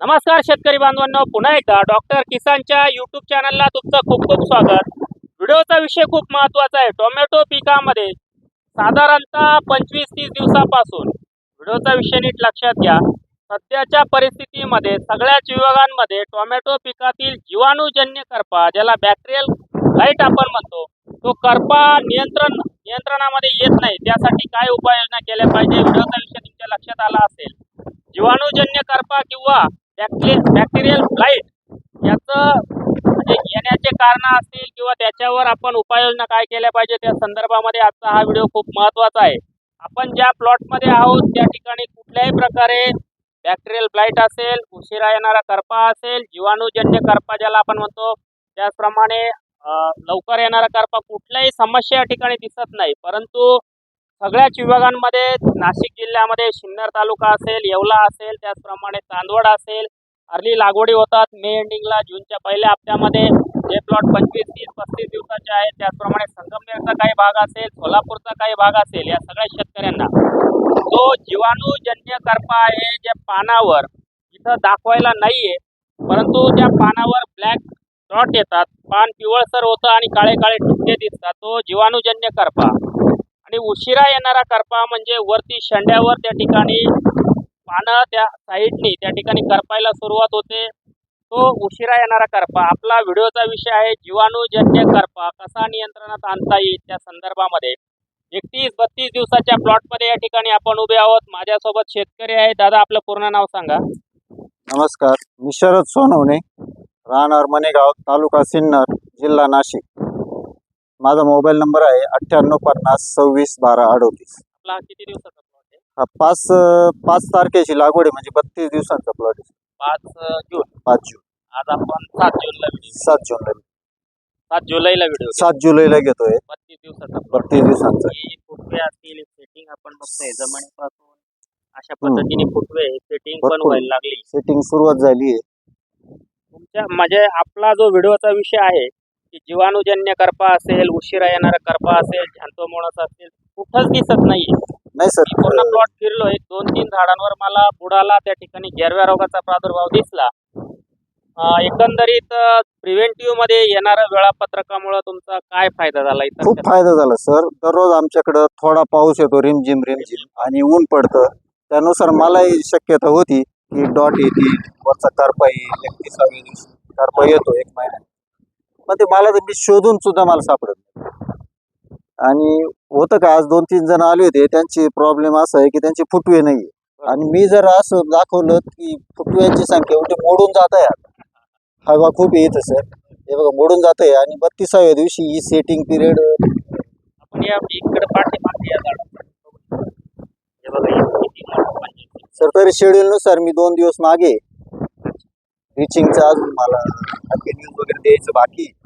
नमस्कार शेतकरी बांधवांनो पुन्हा एकदा डॉक्टर किसानच्या युट्यूब चॅनलला तुमचं खूप खूप स्वागत. व्हिडिओचा विषय खूप महत्त्वाचा आहे. टोमॅटो पिकामध्ये साधारणतः पंचवीस तीस दिवसापासून व्हिडिओचा विषय नीट लक्षात घ्या. सध्याच्या परिस्थितीमध्ये सगळ्याच विभागांमध्ये टोमॅटो पिकातील जीवाणूजन्य करपा ज्याला बॅक्टेरियल लाइट आपण म्हणतो तो करपा नियंत्रण नियंत्रणामध्ये येत नाही. त्यासाठी काय उपाययोजना केल्या पाहिजे? व्हिडिओचा विषय तुमच्या लक्षात आला असेल. जीवाणूजन्य करपा किंवा बॅक्टेरियल बॅक्टेरियल फ्लाईट याचं म्हणजे येण्याचे कारण असतील किंवा त्याच्यावर आपण उपाययोजना काय केल्या पाहिजे त्या संदर्भामध्ये आजचा हा व्हिडिओ खूप महत्त्वाचा आहे. आपण ज्या प्लॉटमध्ये आहोत त्या ठिकाणी कुठल्याही प्रकारे बॅक्टेरियल फ्लाईट असेल उशिरा येणारा करपा असेल जीवाणूजन्य करपा ज्याला आपण म्हणतो त्याचप्रमाणे लवकर येणारा करपा कुठल्याही समस्या या ठिकाणी दिसत नाही. परंतु सगळ्याच विभागांमध्ये नाशिक जिल्ह्यामध्ये सिन्नर तालुका असेल येवला असेल त्याचप्रमाणे चांदवड असेल अर्ली लागवडी होतात. मे एंडिंगला जूनच्या पहिल्या हप्त्यामध्ये जे प्लॉट पंचवीस तीस पस्तीस दिवसाचे आहेत त्याचप्रमाणे संगमनेरचा काही भाग असेल सोलापूरचा काही भाग असेल या सगळ्या शेतकऱ्यांना. जो जीवाणूजन्य करपा आहे जे पानावर इथं दाखवायला नाहीये परंतु त्या पानावर ब्लॅक डॉट येतात. पान पिवळसर होतं आणि काळे काळे ठिपके दिसतात. तो जीवाणूजन्य करपा. आणि उशिरा येणारा करपा म्हणजे वरती शेंड्यावर त्या ठिकाणी पानं त्या साईडनी त्या ठिकाणी करपायला सुरुवात होते. तो उशिरा येणारा करपा. आपला व्हिडिओचा विषय आहे जीवाणूजन्य करपा. कसा नियंत्रणात आणता येईल त्या संदर्भामध्ये. एकतीस बत्तीस दिवसाच्या प्लॉटमध्ये या ठिकाणी आपण उभे आहोत. माझ्यासोबत शेतकरी आहे दादा आपलं पूर्ण नाव सांगा. नमस्कार. मी शरद सोनवणे राहणार मनेगाव तालुका सिन्नर जिल्हा नाशिक. माझा मोबाईल नंबर आहे अठ्ठ्याण्णव पन्नास सव्वीस बारा अडोतीस. आपला हा किती दिवसाचा प्लॉट आहे? हा पाच अं, पाच तारखेची लागवड आहे म्हणजे बत्तीस दिवसांचा प्लॉट आहे. पाच अं, जून? पाच जून. आज आपण सात जूनला सात जूनला. सात जुलैला व्हिडिओ सात जुलैला घेतोय. बत्तीस दिवसाचा प्लॉट बत्तीस दिवसांचा. ही फुटवे असतील सेटिंग आपण बघतोय. जमिनीपासून अशा पद्धतीने फुटवे सेटिंग पण भरपूर. व्हायला लागली. सेटिंग सुरुवात झाली आहे. तुमच्या म्हणजे आपला जो व्हिडिओचा विषय आहे की जीवाणूजन्य करपा असेल उशिरा येणारा करपा असेल झॅन्थोमोनस असेल कुठंच दिसत नाहीये. नाही सर. पूर्ण प्लॉट फिरलोय दोन तीन झाडांवर मला बुडाला त्या ठिकाणी गेरव्या रोगाचा प्रादुर्भाव दिसला. एकंदरीत प्रिव्हेंटिव्हमध्ये येणाऱ्या वेळापत्रकामुळे तुमचा काय फायदा झाला खूप फायदा झाला सर. दररोज आमच्याकडं थोडा पाऊस येतो रिमझिम रिमझिम आणि ऊन पडतं. त्यानुसार मलाही शक्यता होती की डॉट येतील वरचा करपा येईल एकतीसाव्या दिवशी करपा येतो एक महिना. पण ते मला तर मी शोधून सुद्धा मला सापडत नाही. आणि होतं का आज दोन तीन जण आले होते त्यांची प्रॉब्लेम असा आहे की त्यांचे फुटवे नाही आणि मी जर असं दाखवलं की फुटव्यांची संख्या उलटी मोडून जात आहे आता. हवा खूप येत सर हे बघा मोडून जात आहे. आणि बत्तीसाव्या दिवशी ही सेटिंग पिरियड आपण या इकडे पाठीमागे या झाडावर बघा किती मोठं सर तरी schedule नुसार मी दोन दिवस मागे. रिचिंगचं अजून मला न्यूज वगैरे द्यायचं बाकी. आहे.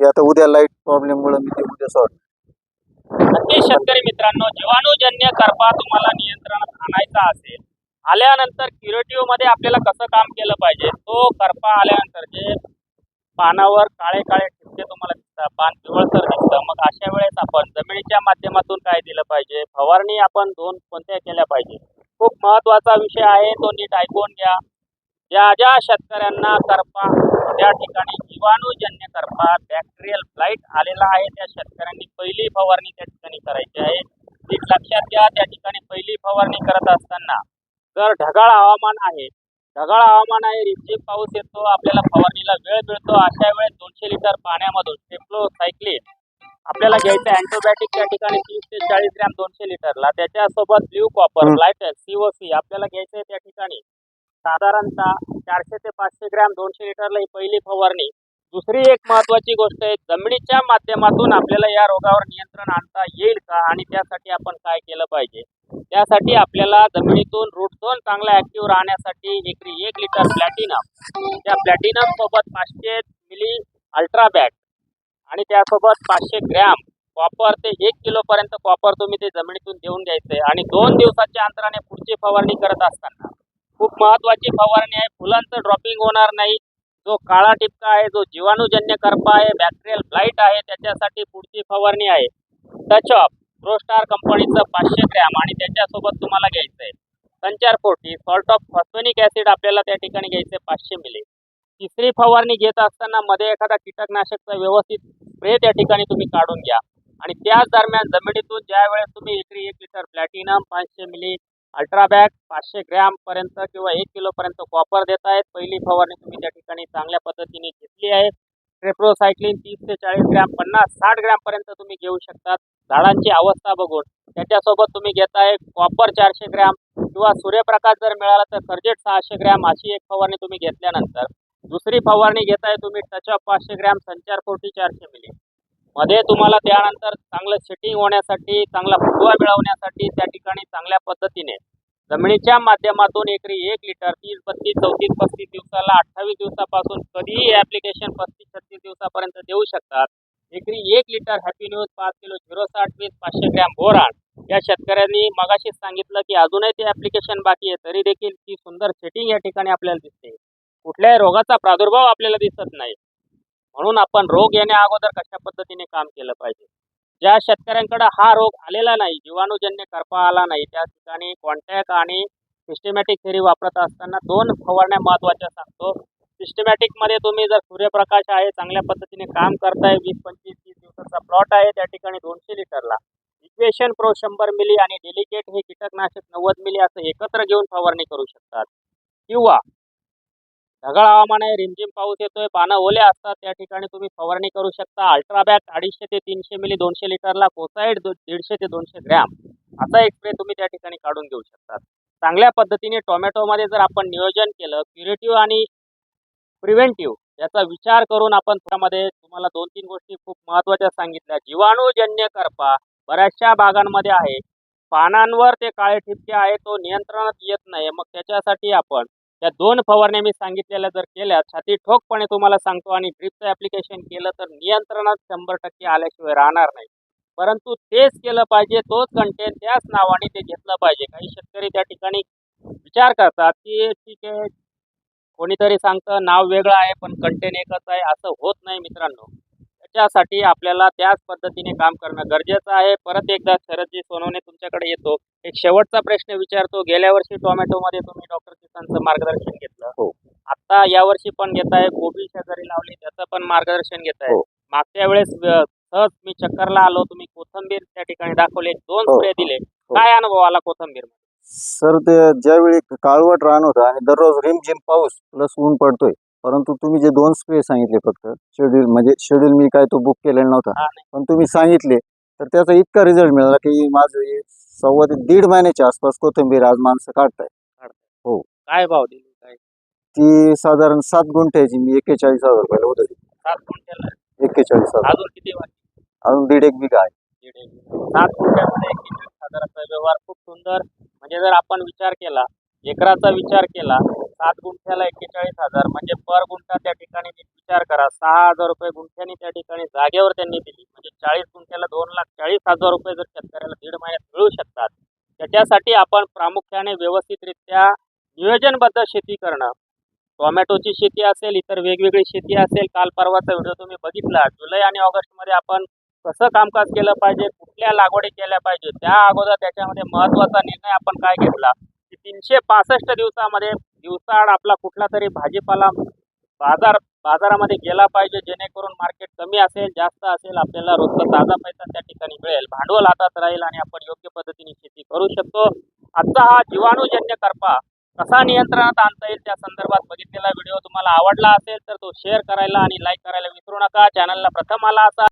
ते आता उद्या लाइट प्रॉब्लेममुळे मी ते उद्या सॉल्व नक्की शेतकरी मित्रांनो जीवाणूजन्य करपा तुम्हाला नियंत्रणात आणायचा असेल आल्यानंतर क्युरेटिव्हमध्ये आपल्याला कसं काम केलं पाहिजे तो करपा आल्यानंतर जे पानावर काळे काळे ठिपके तुम्हाला दिसतात पान पिवळसर दिसतं मग अशा वेळेस आपण जमिनीच्या माध्यमातून काय दिलं पाहिजे फवारणी आपण दोन कोणत्या केल्या पाहिजे? खूप महत्त्वाचा विषय आहे तो नीट ऐकून घ्या. ज्या ज्या शेतकऱ्यांना करपा त्या ठिकाणी जीवाणूजन्य करपा बॅक्टेरियल फ्लाईट आलेला आहे त्या शेतकऱ्यांनी पहिली फवारणी त्या ठिकाणी करायची आहे. नीट लक्षात घ्या त्या ठिकाणी पहिली फवारणी करत असताना जर ढगाळ हवामान आहे ढगाळ हवामान आहे रिमझिम पाऊस येतो आपल्याला फवारणीला वेळ मिळतो अशा वेळेस दोनशे लिटर पाण्यामधून टेप्लोसायक्लिन आपल्याला घ्यायचं अँटीबायोटिक त्या ठिकाणी तीस ते चाळीस ग्रॅम दोनशे लिटरला. त्याच्यासोबत ब्ल्यू कॉपर. लायटेल सीओसी आपल्याला घ्यायचं आहे त्या ठिकाणी. साधारणतः चारशे ते पाचशे ग्रॅम दोनशे लिटरला ही पहिली फवारणी. दुसरी एक महत्वाची गोष्ट आहे जमिनीच्या माध्यमातून आपल्याला या रोगावर नियंत्रण आणता येईल का आणि त्यासाठी आपण काय केलं पाहिजे? त्यासाठी आपल्याला जमिनीतून रूट झोन चांगला ऍक्टिव्ह राहण्यासाठी एकरी एक लिटर प्लॅटिनम त्या प्लॅटिनम सोबत पाचशे मिली अल्ट्राबॅट आणि त्यासोबत पाचशे ग्रॅम कॉपर ते एक किलो पर्यंत कॉपर तुम्ही ते जमिनीतून देऊन द्यायचंय आणि दोन दिवसाच्या अंतराने पुढची फवारणी करत असताना खूप महत्वाची फवारणी आहे. फुलांचं ड्रॉपिंग होणार नाही. जो काळा टिपका आहे जो जीवाणूजन्य करपा आहे बॅक्टेरियल फ्लाईट आहे त्याच्यासाठी पुढची फवारणी आहे. टच ऑफ प्रोस्टार कंपनीचं पाचशे ग्रॅम आणि त्याच्यासोबत तुम्हाला घ्यायचं आहे. संचार forty salt of phosphonic acid आपल्याला त्या ठिकाणी घ्यायचे पाचशे मिली. तिसरी फवारणी घेत असताना मध्ये एखादा कीटकनाशकचा व्यवस्थित स्प्रे त्या ठिकाणी तुम्ही काढून घ्या. आणि त्याच दरम्यान जमिनीतून ज्या वेळेस तुम्ही एकरी एक लिटर प्लॅटिनम पाचशे मिली अल्ट्राबॅग पाचशे ग्रॅम पर्यंत किंवा एक किलो पर्यंत कॉपर देत आहेत. पहिली फवारणी तुम्ही त्या ठिकाणी चांगल्या पद्धतीने घेतली आहे. ट्रेप्रोसायक्लिन तीस ते चाळीस ग्रॅम पन्नास साठ ग्रॅम पर्यंत तुम्ही घेऊ शकतात. झाडांची अवस्था बघून त्याच्यासोबत तुम्ही घेताय कॉपर चारशे ग्रॅम किंवा सूर्यप्रकाश जर मिळाला तर सर्जेट सहाशे ग्रॅम अशी एक फवारणी तुम्ही घेतल्यानंतर दुसरी फवारणी घेताय तुम्ही टचअप पाचशे ग्रॅम संचार फोर्टी चारशे मिली. मध्ये तुम्हाला त्यानंतर चांगलं सेटिंग होण्यासाठी चांगला फुगवा मिळवण्यासाठी त्या ठिकाणी चांगल्या पद्धतीने जमिनीच्या माध्यमातून एकरी एक लिटर तीस बत्तीस चौतीस पस्तीस दिवसाला अठ्ठावीस दिवसापासून कधीही ॲप्लिकेशन पस्तीस छत्तीस दिवसापर्यंत देऊ शकतात. एकरी एक लिटर हॅपी न्यूज पाच किलो झिरो साठ वीस पाचशे ग्रॅम बोरान या शेतकऱ्यांनी मगाशीच सांगितलं की अजूनही ते ॲप्लिकेशन बाकी आहे तरी देखील ती सुंदर सेटिंग या ठिकाणी आपल्याला दिसते. कुठल्याही रोगाचा प्रादुर्भाव आपल्याला दिसत नाही. म्हणून आपण रोग येण्या अगोदर कशा पद्धतीने काम केलं पाहिजे? ज्या शेतकऱ्यांकडे हा रोग आलेला नाही जीवाणूजन्य करपा आला नाही त्या ठिकाणी कॉन्टॅक्ट आणि सिस्टमॅटिक थेरी वापरत असताना दोन फवारण्या महत्त्वाच्या सांगतो. सिस्टमॅटिकमध्ये तुम्ही जर सूर्यप्रकाश आहे चांगल्या पद्धतीने काम करताय वीस पंचवीस तीस दिवसाचा प्लॉट आहे त्या ठिकाणी दोनशे लिटरला. इक्वेशन प्रो शंभर मिली आणि डेलिकेट हे कीटकनाशक नव्वद मिली असं एकत्र घेऊन फवारणी करू शकतात. किंवा ढगाळ हवामान आहे रिमझिम पाऊस येतोय पानं ओले असतात त्या ठिकाणी तुम्ही फवारणी करू शकता. अल्ट्राबॅक अडीचशे ते तीनशे मिली दोनशे लिटरला कोसाईड दीडशे ते दोनशे ग्रॅम. असा एक स्प्रे तुम्ही त्या ठिकाणी काढून घेऊ शकतात चांगल्या पद्धतीने टोमॅटोमध्ये जर आपण नियोजन केलं क्युरेटिव्ह आणि प्रिव्हेंटिव्ह याचा विचार करून आपण त्यामध्ये तुम्हाला दोन तीन गोष्टी खूप महत्त्वाच्या सांगितल्या. जीवाणूजन्य करपा बऱ्याचशा भागांमध्ये आहे. पानांवर ते काळे ठिपके आहे तो नियंत्रणात येत नाही. मग त्याच्यासाठी आपण या दोन फवारण्या मी सांगितलेल्या जर केल्या छाती ठोकपणे तुम्हाला सांगतो आणि ड्रिपचं ॲप्लिकेशन केलं तर नियंत्रणात शंभर टक्के आल्याशिवाय राहणार नाही. परंतु तेच केलं पाहिजे तोच कंटेन त्याच नावाने ते घेतलं पाहिजे. काही शेतकरी त्या ठिकाणी विचार करतात की ठीक आहे कोणीतरी सांगतं नाव वेगळं आहे पण कंटेन एकच आहे असं होत नाही मित्रांनो. त्याच्यासाठी आपल्याला त्याच पद्धतीने काम करणं गरजेचं आहे. परत एकदा शरदजी सोनवणे तुमच्याकडे येतो. एक शेवटचा प्रश्न विचारतो गेल्या वर्षी टोमॅटोमध्ये तुम्ही डॉक्टर किसानचं मार्गदर्शन घेतलं हो. आता यावर्षी पण घेताय कोबी शेजारी लावली त्याचं पण मार्गदर्शन घेताय हो. मागच्या वेळेस सहज मी चक्करला आलो तुम्ही कोथंबीर त्या ठिकाणी दाखवले दोन हो. स्प्रे दिले काय अनुभव आला कोथंबीर सर ते ज्यावेळी काळवट रान होतं आणि दररोज रिमझिम पाऊस प्लस ऊन पडतोय परंतु तुम्ही जे दोन स्प्रे सांगितले फक्त शेड्यूल म्हणजे शेड्यूल मी काय तो बुक केलेला नव्हता हा. पण तुम्ही सांगितले तर त्याचा इतका रिझल्ट मिळाला की माझं हे सव्वा ते दीड महिन्याच्या आसपास कोथिंबीर आज माणसं काढताय काय भाव दिली काय? ती साधारण सात गुंठ्याची मी एक्केचाळीस हजार रुपयाला होत सात क्विंटल एक्केचाळीस हजार. अजून किती वाटते अजून दीड एक बिघा आहे. दीड एक. सात गुंठ्यामध्ये व्यवहार खूप सुंदर. म्हणजे जर आपण विचार केला एकराचा विचार केला सात गुंठ्याला एक्केचाळीस हजार म्हणजे पर गुंठा त्या ठिकाणी विचार करा. सहा हजार रुपये गुंठ्यानी त्या ठिकाणी जागेवर त्यांनी दिली. म्हणजे चाळीस गुंठ्याला दोन लाख चाळीस हजार रुपये जर शेतकऱ्याला दीड महिन्यात मिळू शकतात त्याच्यासाठी आपण प्रामुख्याने व्यवस्थितरित्या नियोजनबद्ध शेती करणं. टोमॅटोची शेती असेल इतर वेगवेगळी शेती असेल काल परवाचा व्हिडिओ तुम्ही बघितला. जुलै आणि ऑगस्टमध्ये आपण कसं कामकाज केलं पाहिजे कुठल्या लागवडी केल्या पाहिजे त्या अगोदर त्याच्यामध्ये महत्त्वाचा निर्णय आपण काय घेतला? की तीनशे पासष्ट दिवसामध्ये दिवसाआड आपला कुठला तरी भाजीपाला बाजार बाजारामध्ये गेला पाहिजे जेणेकरून मार्केट कमी असेल जास्त असेल आपल्याला रोजचा ताजा पैसा त्या ठिकाणी मिळेल. भांडवल हातात राहील आणि आपण योग्य पद्धतीने शेती करू शकतो. आजचा हा जीवाणूजन्य करपा कसा नियंत्रणात आणता येईल त्या संदर्भात बघितलेला व्हिडिओ तुम्हाला आवडला असेल तर तो शेअर करायला आणि लाईक करायला विसरू नका. चॅनलला प्रथम आला असा